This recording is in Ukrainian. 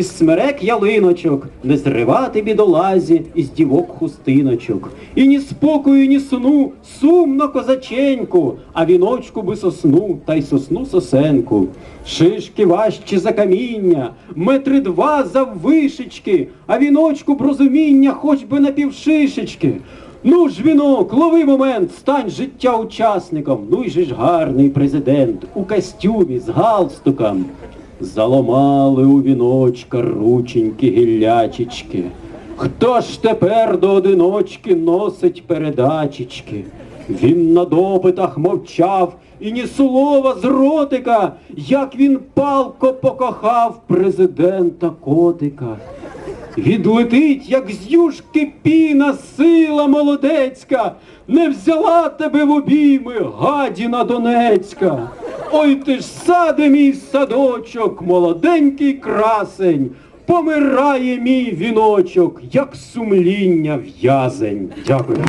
Із смерек ялиночок, не зривати бідолазі із дівок хустиночок. І ні спокою, ні сну, сумно козаченьку, а віночку би сосну, та й сосну сосенку. Шишки важчі за каміння, метри два заввишечки, а віночку б розуміння хоч би на півшишечки. Ну ж, вінок, лови момент, стань життя учасником. Ну й же ж гарний президент у костюмі з галстуком. Заломали у віночка рученьки гіллячечки. Хто ж тепер до одиночки носить передачечки? Він на допитах мовчав і ні слова з ротика, як він палко покохав президента котика. Відлетить, як з юшки піна сила молодецька, не взяла тебе в обійми, гадіна Донецька. Ой ти ж саде мій садочок, молоденький красень, помирає мій віночок, як сумління в'язень. Дякую.